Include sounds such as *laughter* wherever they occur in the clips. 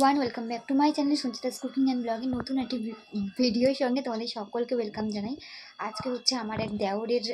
Everyone welcome back to my channel Sanchita's cooking and ব্লগের নতুন একটি ভিডিওর সঙ্গে তোমাদের সকলকে ওয়েলকাম জানাই। আজকে হচ্ছে আমার এক দেওরের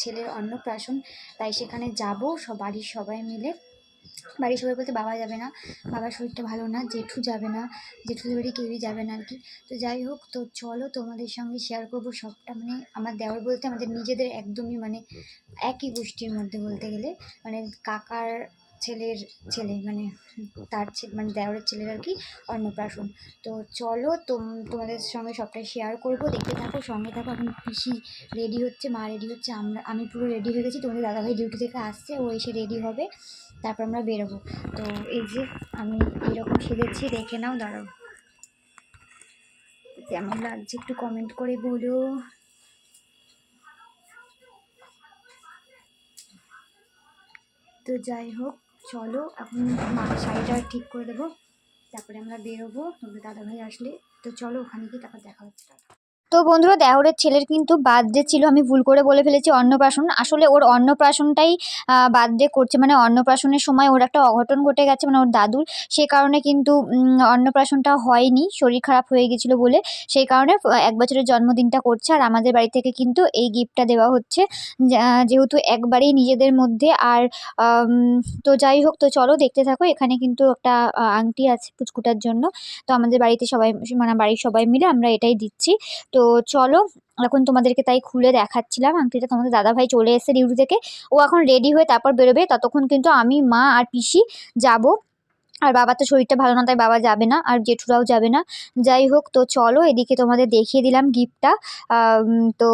ছেলের অন্নপ্রাশন। তাই সেখানে যাব সব বাড়ির সবাই মিলে। বাড়ির সবাই বলতে বাবা যাবে না। বাবার শরীরটা ভালো না জেঠু যাবে না। জেঠুদের বাড়ি কেউই যাবে না আর কি তো যাই হোক তো চলো তোমাদের সঙ্গে শেয়ার করব সবটা। মানে আমার দেওর বলতে আমাদের নিজেদের একদমই মানে একই গোষ্ঠীর মধ্যে বলতে গেলে। মানে কাকার ছেলের ছেলে মানে তার ছে- মানে দেওরের ছেলের আর কি অন্নপ্রাশন। তো চলো তোম, তোমাদের সঙ্গে সবটাই শেয়ার করব। দেখতে থাকো, সঙ্গে থাকো। এখন পিসি রেডি হচ্ছে, মা রেডি হচ্ছে। আমরা, আমি পুরো রেডি হয়ে গেছি। তোমাদের দাদাভাই ডিউটি থেকে আসছে, ও এসে রেডি হবে। তারপর আমরা বেরোবো। তো এই যে আমি এরকম সেজেছি, দেখে নাও, দাঁড়াও। কেমন লাগছে একটু কমেন্ট করে বলো। তো যাই হোক চলো, এখন মা শাড়িটা ঠিক করে দেবো, তারপরে আমরা বেরোবো তোমাদের দাদাভাই আসলে তো চলো, ওখানে গিয়ে তারপর দেখা হচ্ছে। তো বন্ধুরা দেহরের ছেলের কিন্তু বার্থডে ছিল, আমি ভুল করে বলে ফেলেছি, অন্নপ্রাশন। আসলে ওর অন্নপ্রাশনটাই বার্থডে করছে মানে অন্নপ্রাশনের সময় ওর একটা অঘটন ঘটে গেছে মানে ওর দাদুর। সে কারণে কিন্তু অন্নপ্রাশনটা হয়নি, শরীর খারাপ হয়ে গেছিল বলে। সেই কারণে এক বছরের জন্মদিনটা করছে, আর আমাদের বাড়ি থেকে কিন্তু এই গিফটটা দেওয়া হচ্ছে। যেহেতু একবারেই নিজেদের মধ্যে, আর তো যাই হোক, তো চলো দেখতে থাকো, এখানে কিন্তু একটা আংটি আছে পুচকুটার জন্য। তো আমাদের বাড়িতে সবাই মানে বাড়ির সবাই মিলে আমরা এটাই দিচ্ছি। তো চলো, এখন তোমাদেরকে তাই খুলে দেখাচ্ছিলাম। আংটিটা তোমাদের দাদাভাই চলে এসেছে ডিউটি থেকে। ও এখন রেডি হয়ে তারপর বেরোবে। ততক্ষণ কিন্তু আমি, মা আর পিসি যাব। আর বাবার তো শরীরটা ভালো না, তাই বাবা যাবে না, আর জেঠুরাও যাবে না। যাই হোক, তো চলো, এদিকে তোমাদের দেখিয়ে দিলাম গিফটটা। তো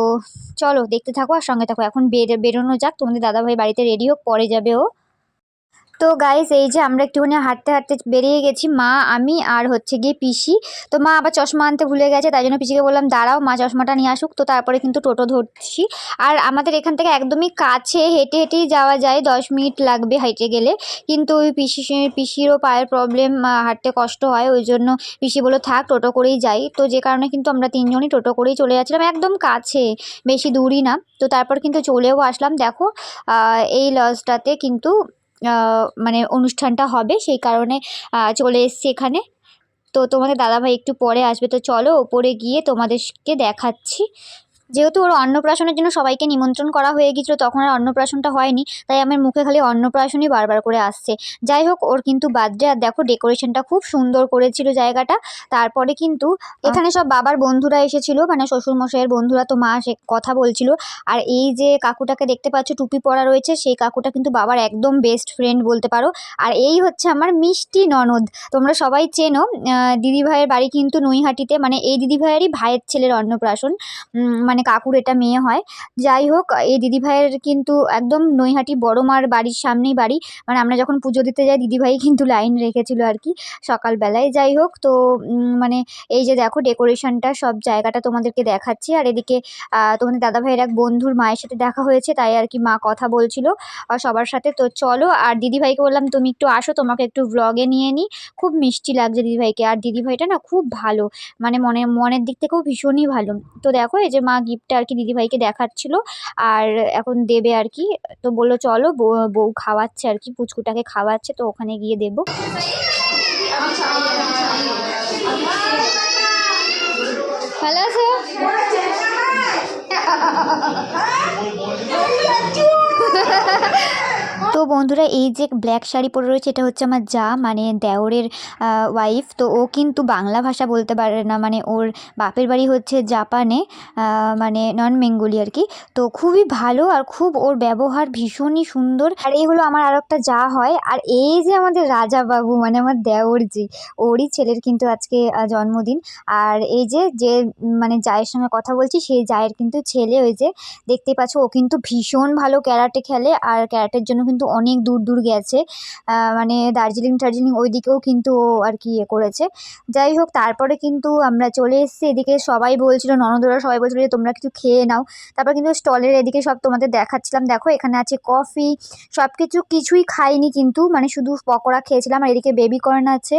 চলো, দেখতে থাকো আর সঙ্গে থাকো। এখন বের, বেরোনো যাক। তোমাদের দাদাভাই বাড়িতে রেডি হোক, পরে যাবে ও। তো গাইস এই যে আমরা একটুখানি হাঁটতে হাঁটতে বেরিয়ে গেছি, মা, আমি আর হচ্ছে গিয়ে পিসি। তো মা আবার চশমা আনতে ভুলে গেছে, তাই জন্য পিসিকে বললাম, দাঁড়াও, মা চশমাটা নিয়ে আসুক। তো তারপরে কিন্তু টোটো ধরছি। আর আমাদের এখান থেকে একদমই কাছে হেঁটে হেঁটেই যাওয়া যায়, দশ মিনিট লাগবে হেঁটে গেলে। কিন্তু ওই পিসি পিসিরও পায়ের প্রবলেম হাঁটতে কষ্ট হয়, ওই জন্য পিসি বলল, থাক, টোটো করেই যাই। তো যে কারণে কিন্তু আমরা তিনজনই টোটো করেই চলে যাচ্ছিলাম, একদম কাছে, বেশি দূরই না। তো তারপর কিন্তু চলেও আসলাম। দেখো এই লজটাতে কিন্তু মানে অনুষ্ঠানটা হবে, সেই কারণে চলে এসছি এখানে। তো তোমাদের দাদাভাই একটু পরে আসবে, তো চলো ওপরে গিয়ে তোমাদেরকে দেখাচ্ছি। যেহেতু ওর অন্নপ্রাশনের জন্য সবাইকে নিমন্ত্রণ করা হয়ে গিয়েছিল তখন আর অন্নপ্রাশনটা হয়নি তাই আমার মুখে খালি অন্নপ্রাশনই বারবার করে আসছে। যাই হোক ওর কিন্তু বার্থডে আর দেখো ডেকোরেশনটা খুব সুন্দর করেছিল জায়গাটা। তারপরে কিন্তু এখানে সব বাবার বন্ধুরা এসেছিল মানে শ্বশুরমশাইয়ের বন্ধুরা তো মা সে কথা বলছিল। আর এই যে কাকুটাকে দেখতে পাচ্ছ টুপি পরা রয়েছে সেই কাকুটা কিন্তু বাবার একদম বেস্ট ফ্রেন্ড বলতে পারো। আর এই হচ্ছে আমার মিষ্টি ননদ। তোমরা সবাই চেনো দিদিভাইয়ের বাড়ি কিন্তু নৈহাটিতে মানে এই দিদিভাইয়েরই ভাইয়ের ছেলের অন্নপ্রাশন। উম, মানে কাকুর এটা মেয়ে হয়। যাই হোক, এই দিদিভাইয়ের কিন্তু একদম নৈহাটি বড় মার বাড়ির সামনেই বাড়ি। মানে আমরা যখন পুজো দিতে যাই, দিদিভাই কিন্তু লাইন রেখেছিল আর কি সকালবেলায়। যাই হোক, তো মানে এই যে দেখো ডেকোরেশনটা, সব জায়গাটা তোমাদেরকে দেখাচ্ছি। আর এদিকে তোমাদের দাদাভাইয়ের এক বন্ধুর মায়ের সাথে দেখা হয়েছে, তাই আর কি মা কথা বলছিল সবার সাথে। তো চলো, আর দিদিভাইকে বললাম, তুমি একটু আসো, তোমাকে একটু ব্লগে নিয়ে নিই খুব মিষ্টি লাগছে দিদিভাইকে। আর দিদিভাইটা না খুব ভালো মানে মনে, মনের দিক থেকেও ভীষণই ভালো। তো দেখো, এই যে মা গিফটটা আর কি দিদিভাইকে দেখাচ্ছিল। আর এখন দেবে আর কি। তো বলল চলো বউ- খাওয়াচ্ছে আর কি পুচকুটাকে খাওয়াচ্ছে তো ওখানে গিয়ে দেবো। ভালো আছো? *laughs* *laughs* তো বন্ধুরা, এই যে ব্ল্যাক শাড়ি পরে রয়েছে, এটা হচ্ছে আমার যা মানে দেওরের ওয়াইফ তো ও কিন্তু বাংলা ভাষা বলতে পারে না মানে ওর বাপের বাড়ি হচ্ছে জাপানে মানে নন বেঙ্গলি আর কি। তো খুবই ভালো আর খুব ওর ব্যবহার ভীষণই সুন্দর। আর এই হলো আমার আর একটা যা হয়। আর এই যে আমাদের রাজা বাবু মানে আমার দেওর জি ওরই ছেলের কিন্তু আজকে জন্মদিন। আর এই যে যে মানে জায়ের সঙ্গে কথা বলছি, সেই জায়ের কিন্তু ছেলে ওই যে দেখতে পাচ্ছ, ও কিন্তু ভীষণ ভালো ক্যারাটে খেলে। আর ক্যারাটের জন্য কিন্তু অনেক দূর দূর গেছে। মানে দার্জিলিং টার্জিলিং ওই দিকেও কিন্তু আর কি ইয়ে করেছে। যাই হোক, তারপরে কিন্তু আমরা চলে এসেছি, এদিকে সবাই বলছিল ননদরা সবাই বলছিল যে, তোমরা কিছু খেয়ে নাও। তারপর কিন্তু স্টলের এদিকে সব তোমাদের দেখাচ্ছিলাম। দেখো, এখানে আছে কফি সব কিছু কিছুই খাইনি কিন্তু মানে শুধু পকোড়া খেয়েছিলাম। আর এদিকে বেবি কর্ন আছে,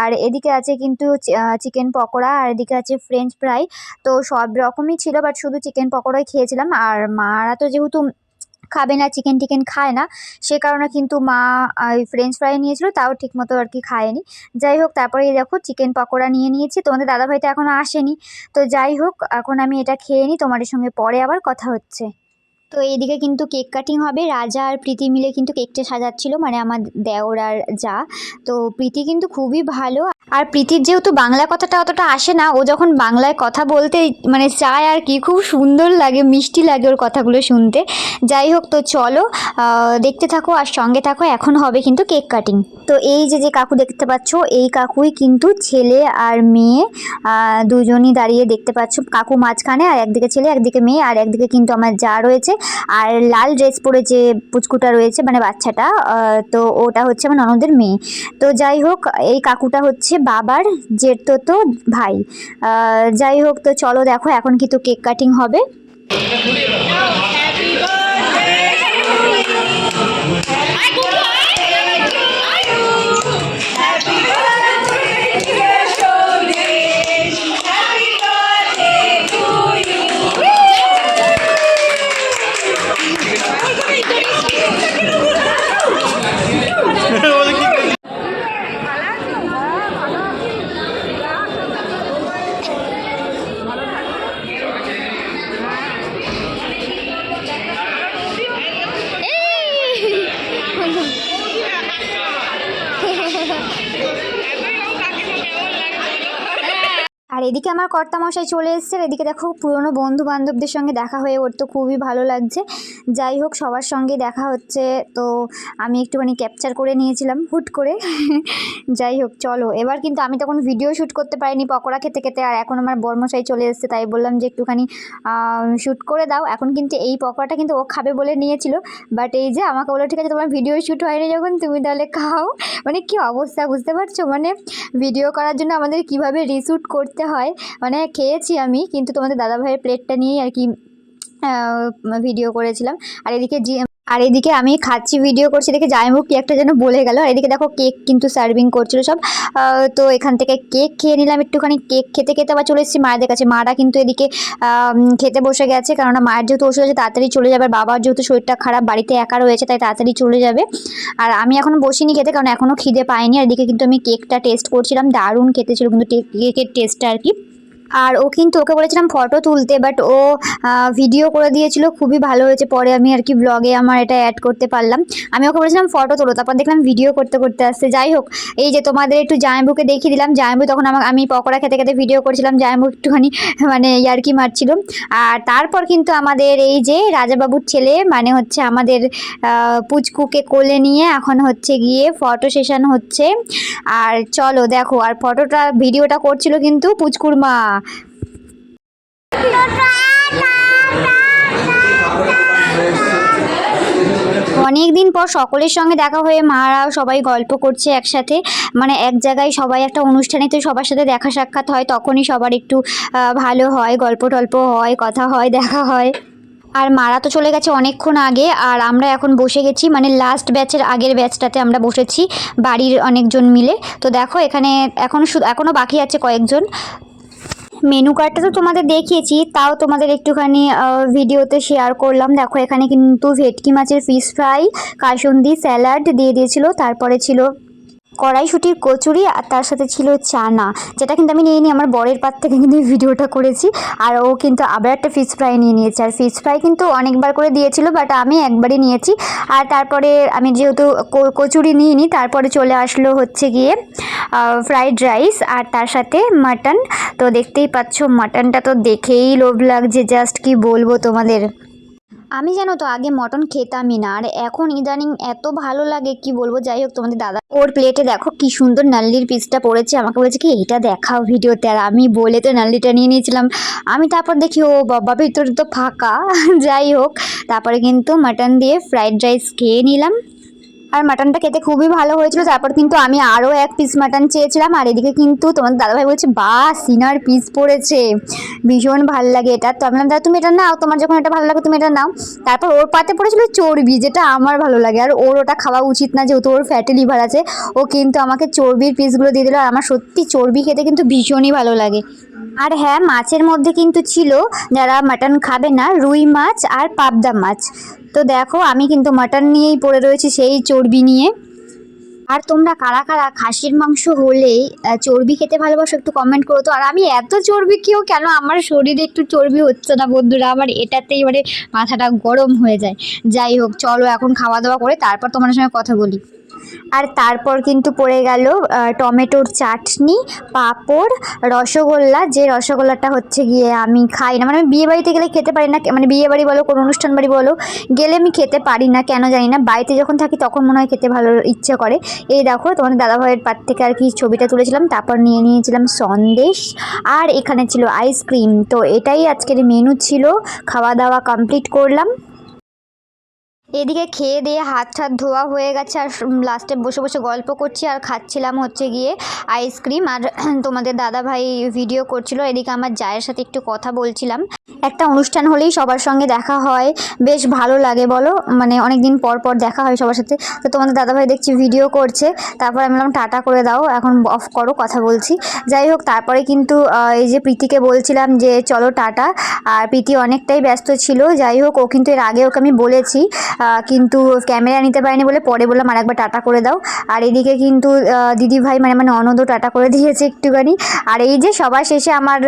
আর এদিকে আছে কিন্তু চিকেন পকোড়া, আর এদিকে আছে ফ্রেঞ্চ ফ্রাই। তো সব রকমই ছিল, বাট শুধু চিকেন পকোড়াই খেয়েছিলাম। আর মারা তো যেহেতু খাবে না চিকেন টিকেন খায় না, সে কারণে কিন্তু মা ফ্রেঞ্চ ফ্রাই নিয়েছিল, তাও ঠিকমতো আর কি খায়নি। যাই হোক, তারপরে দেখো চিকেন পকোড়া নিয়ে নিয়েছি, তোমাদের দাদাভাই তো এখনও আসেনি। তো যাই হোক, এখন আমি এটা খেয়ে নিই, তোমাদের সঙ্গে পরে আবার কথা হচ্ছে। তো এইদিকে কিন্তু কেক কাটিং হবে। রাজা আর প্রীতি মিলে কিন্তু কেকটা সাজাচ্ছিল মানে আমার দেওর আর যা। তো প্রীতি কিন্তু খুবই ভালো। আর প্রীতির যেহেতু বাংলা কথাটা অতটা আসে না, ও যখন বাংলায় কথা বলতে মানে চায় আর কি, খুব সুন্দর লাগে, মিষ্টি লাগে ওর কথাগুলো শুনতে। যাই হোক, তো চলো দেখতে থাকো আর সঙ্গে থাকো, এখন হবে কিন্তু কেক কাটিং। তো এই যে যে কাকু দেখতে পাচ্ছ, এই কাকুই কিন্তু ছেলে আর মেয়ে দুজনই দাঁড়িয়ে দেখতে পাচ্ছ। কাকু মাঝখানে আর একদিকে ছেলে, একদিকে মেয়ে, আর একদিকে কিন্তু আমার যা রয়েছে। আর লাল ড্রেস পরে যে পুচকুটা রয়েছে মানে বাচ্চাটা তো ওটা হচ্ছে আমার ননদের মেয়ে। তো যাই হোক, এই কাকুটা হচ্ছে বাবার জেঠতো ভাই। যাই হোক, তো চলো দেখো এখন কিন্তু কেক কাটিং হবে। এদিকে আমার কর্তামশাই চলে এসছে এদিকে দেখো পুরনো বন্ধু বান্ধবদের সঙ্গে দেখা হয়ে ওর তো খুবই ভালো লাগছে। যাই হোক, সবার সঙ্গে দেখা হচ্ছে। তো আমি একটুখানি ক্যাপচার করে নিয়েছিলাম, হুট করে। *laughs* যাই হোক, চলো। এবার কিন্তু আমি তখন ভিডিও শ্যুট করতে পারিনি, পকোড়া খেতে খেতে, আর এখন আমার বর্মশাই চলে এসছে, তাই বললাম যে একটুখানি শ্যুট করে দাও। এখন কিন্তু এই পকোড়াটা কিন্তু ও খাবে বলে নিয়েছিল। বাট এই যে আমাকে বলল, ঠিক আছে, তোমার ভিডিও শ্যুট হয়নি যখন, তুমি তাহলে খাও। মানে কি অবস্থা, বুঝতে পারছ? মানে ভিডিও করার জন্য আমাদের কীভাবে রিশ্যুট করতে হয়? মানে খেয়েছি আমি, কিন্তু তোমাদের দাদাভাইয়ের প্লেটটা নিয়েই আর কি ভিডিও করেছিলাম। আর এদিকে জি, আর এদিকে আমি খাচ্ছি ভিডিও করছি। দেখে জায়মুখ কি একটা যেন বলে গেল। আর এদিকে দেখো কেক কিন্তু সার্ভিং করছিল সব। তো এখান থেকে কেক খেয়ে নিলাম একটুখানি। কেক খেতে খেতে আবার চলে এসেছি মায়েদের কাছে। মারা কিন্তু এদিকে খেতে বসে গেছে। কেননা মায়ের যেহেতু ওষুধ আছে, তাড়াতাড়ি চলে যাবে। বাবার যেহেতু শরীরটা খারাপ, বাড়িতে একা রয়েছে, তাই তাড়াতাড়ি চলে যাবে। আর আমি এখনও বসিনি খেতে, কারণ এখনও খিদে পাইনি। আর এদিকে কিন্তু আমি কেকটা টেস্ট করছিলাম। দারুণ খেতে ছিল, কিন্তু কেকের টেস্টটা আর কি। আর ও কিন্তু ওকে বলেছিলাম ফটো তুলতে বাট ও ভিডিও করে দিয়েছিল, খুবই ভালো হয়েছে। পরে আমি আর কি ব্লগে আমার এটা অ্যাড করতে পারলাম। আমি ওকে বলেছিলাম ফটো তোলো, তারপর দেখলাম ভিডিও করতে করতে আসছে। যাই হোক, এই যে তোমাদের একটু জামাইবুকে দেখিয়ে দিলাম। জামাইবু তখন আমাকে, আমি পকোড়া খেতে খেতে ভিডিও করছিলাম। জামাইবু একটুখানি মানে ইয়ার্কি মারছিল। আর তারপর কিন্তু আমাদের এই যে রাজাবাবুর ছেলে মানে হচ্ছে আমাদের পুচকুকে কোলে নিয়ে এখন হচ্ছে গিয়ে ফটো সেশন হচ্ছে। আর চলো দেখো, আর ফটোটা ভিডিওটা করছিল কিন্তু পুচকুর মা। অনেক দিন পর সকলের সঙ্গে দেখা হয়ে মারাও সবাই গল্প করছে একসাথে। মানে এক জায়গায় সবাই একটা অনুষ্ঠানে তো সবার সাথে দেখা সাক্ষাৎ হয়, তখনই সবার একটু ভালো হয়, গল্প টল্প হয়, কথা হয়, দেখা হয়। আর মারা তো চলে গেছে অনেকক্ষণ আগে, আর আমরা এখন বসে গেছি মানে লাস্ট ব্যাচের আগের ব্যাচটাতে আমরা বসেছি, বাড়ির অনেকজন মিলে। তো দেখো এখানে এখনও শুধু এখনও বাকি আছে কয়েকজন। মেনু কার্ডটা তো তোমাদের দেখিয়েছি, তাও তোমাদের একটুখানি ভিডিওতে শেয়ার করলাম। দেখো, এখানে কিন্তু ভেটকি মাছের ফিশ ফ্রাই কাসুন্দি স্যালাড দিয়ে দিয়েছিল, তারপরে ছিল কড়াইশুটির কচুরি, আর তার সাথে ছিল চানা, যেটা কিন্তু আমি নিয়ে নিই আমার বরের পাত থেকে কিন্তু ভিডিওটা করেছি, আর ও কিন্তু আবার একটা ফিশ ফ্রাই নিয়ে নিয়েছে। আর ফিশ ফ্রাই কিন্তু অনেকবার করে দিয়েছিল বাট আমি একবারই নিয়েছি। আর তারপরে আমি যেহেতু কচুরি নিয়ে নিই তারপরে চলে আসলো হচ্ছে গিয়ে ফ্রাইড রাইস আর তার সাথে মাটন তো দেখতেই পাচ্ছ মাটনটা তো দেখেই লোভ লাগছে জাস্ট কি বলব তোমাদের। আমি জানো তো, আগে মটন খেতামই না, আর এখন ইদানিং এত ভালো লাগে, কি বলব? যাই হোক, তোমাদের দাদা ওর প্লেটে দেখো কি সুন্দর নাল্লির পিসটা পড়েছে, আমাকে বলেছে কি, এইটা দেখাও ভিডিওতে। আর আমি বলে তো নাল্লিটা নিয়ে নিয়েছিলাম। আমি তারপর দেখি, ও বাবা, ভিতরে তো ফাঁকা। *laughs* যাই হোক, তারপরে কিন্তু মাটন দিয়ে ফ্রাইড রাইস খেয়ে নিলাম। আর মাটনটা খেতে খুবই ভালো হয়েছিল, তারপর কিন্তু আমি আরও এক পিস মাটন চেয়েছিলাম, আর এদিকে কিন্তু তোমার দাদাভাই বলছে বা সিনার পিস পড়েছে, ভীষণ ভালো লাগে এটা। তো আমি দাদা, তুমি এটা নাও, তোমার যখন এটা ভালো লাগে তুমি এটা নাও। তারপর ওর পাতে পড়েছিল চর্বি, যেটা আমার ভালো লাগে, আর ওর ওটা খাওয়া উচিত না, যেহেতু ওর ফ্যাটি লিভার আছে, ও কিন্তু আমাকে চর্বির পিসগুলো দিয়ে দিল, আর আমার সত্যি চর্বি খেতে কিন্তু ভীষণই ভালো লাগে। আর হ্যাঁ মাছের মধ্যে কিন্তু ছিল যারা মাটন খাবে না, রুই মাছ আর পাবদা মাছ। তো দেখো, আমি কিন্তু মাটন নিয়েই পড়ে রয়েছি সেই চর্বি নিয়ে। আর তোমরা কারা কারা খাসির মাংস হলেই চর্বি খেতে ভালোবাসো একটু কমেন্ট করো তো। আর আমি এত চর্বি কেউ কেন আমার শরীরে একটু চর্বি হচ্ছে না বন্ধুরা? আমার এটাতেই মানে মাথাটা গরম হয়ে যায়। যাই হোক, চলো এখন খাওয়া দাওয়া করে তারপর তোমার সঙ্গে কথা বলি। আর তারপর কিন্তু পড়ে গেল টমেটোর চাটনি, পাঁপড়, রসগোল্লা, যে রসগোল্লাটা হচ্ছে গিয়ে আমি খাই না। মানে আমি বিয়ে বাড়িতে গেলে খেতে পারি না মানে বিয়ে বাড়ি বলো, কোনো অনুষ্ঠান বাড়ি বলো, গেলে আমি খেতে পারি না, কেন জানি না। বাড়িতে যখন থাকি তখন মনে হয় খেতে ভালো ইচ্ছে করে। এই দেখো, তোমাদের দাদাভাইয়ের পার থেকে আর কি ছবিটা তুলেছিলাম, তারপর নিয়ে নিয়েছিলাম সন্দেশ, আর এখানে ছিল আইসক্রিম তো এটাই আজকের মেনু ছিল, খাওয়া দাওয়া কমপ্লিট করলাম। এদিকে খেয়ে দিয়ে হাত টাত ধোয়া হয়ে গেছে আর লাস্টে বসে বসে গল্প করছি আর খাচ্ছিলাম হচ্ছে গিয়ে আইসক্রিম আর *clears throat* তোমাদের দাদা ভাই ভিডিও করছিল। এদিকে আমার জায়ের সাথে একটু কথা বলছিলাম। একটা অনুষ্ঠান হলেই সবার সঙ্গে দেখা হয়। বেশ ভালো লাগে বলো। মানে অনেক দিন পর পর দেখা হয় সবার সাথে। তো তোমাদের দাদাভাই দেখছি ভিডিও করছে। তারপর আমি বললাম, টাটা করে দাও। এখন অফ করো, কথা বলছি। যাই হোক, তারপরে কিন্তু এই যে প্রীতিকে বলছিলাম যে, চলো টাটা। আর প্রীতি অনেকটাই ব্যস্ত ছিল। যাই হোক, ও কিন্তু এর আগে ওকে আমি বলেছি। কিন্তু ক্যামেরা নিতে পারিনি বলে পরে বললাম আর একবার টাটা করে দাও। আর এদিকে কিন্তু দিদি ভাই মানে মানে অনদও টাটা করে দিয়েছে একটুখানি। আর এই যে সবার শেষে আমার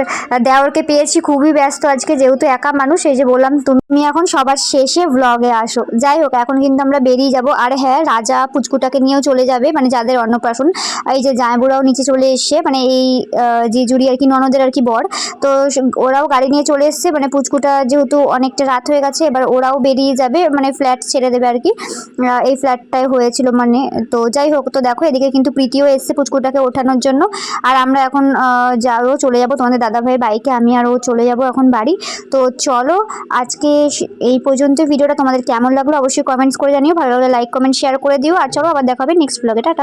দেওরকে পেয়েছি, খুবই ব্যস্ত আজকে, যেহেতু একা মানুষ, এই যে বললাম, তুমি এখন সবার শেষে ব্লগে আসো। যাই হোক, এখন কিন্তু আমরা বেরিয়ে যাব। আর হ্যাঁ রাজা পুচকুটাকে নিয়েও চলে যাবে মানে যাদের অন্নপ্রাশন। এই যে জায়বুড়াও নিচে চলে এসছে মানে এই যে জুড়ি আর কি, ননদের আর কি বর। তো ওরাও গাড়ি নিয়ে চলে এসছে মানে পুচকুটা যেহেতু অনেকটা রাত হয়ে গেছে, এবার ওরাও বেরিয়ে যাবে মানে ফ্ল্যাট ছেড়ে দেবে আর কি। এই ফ্ল্যাটটাই হয়েছিল মানে। তো যাই হোক, তো দেখো, এদিকে কিন্তু প্রীতিও এসছে পুচকুটাকে ওঠানোর জন্য। আর আমরা এখন যাও চলে যাব, তোমাদের দাদাভাইয়ের বাইকে আমি আর ও চলে যাব এখন বাড়ি। তো চলো, আজকে এই পর্যন্ত ভিডিওটা তোমাদের কেমন লাগল অবশ্যই কমেন্টস করে জানিও। ভালো লাগলে লাইক কমেন্ট শেয়ার করে দিও। আর চলো, আবার দেখাবে নেক্সট ব্লগে টাটা।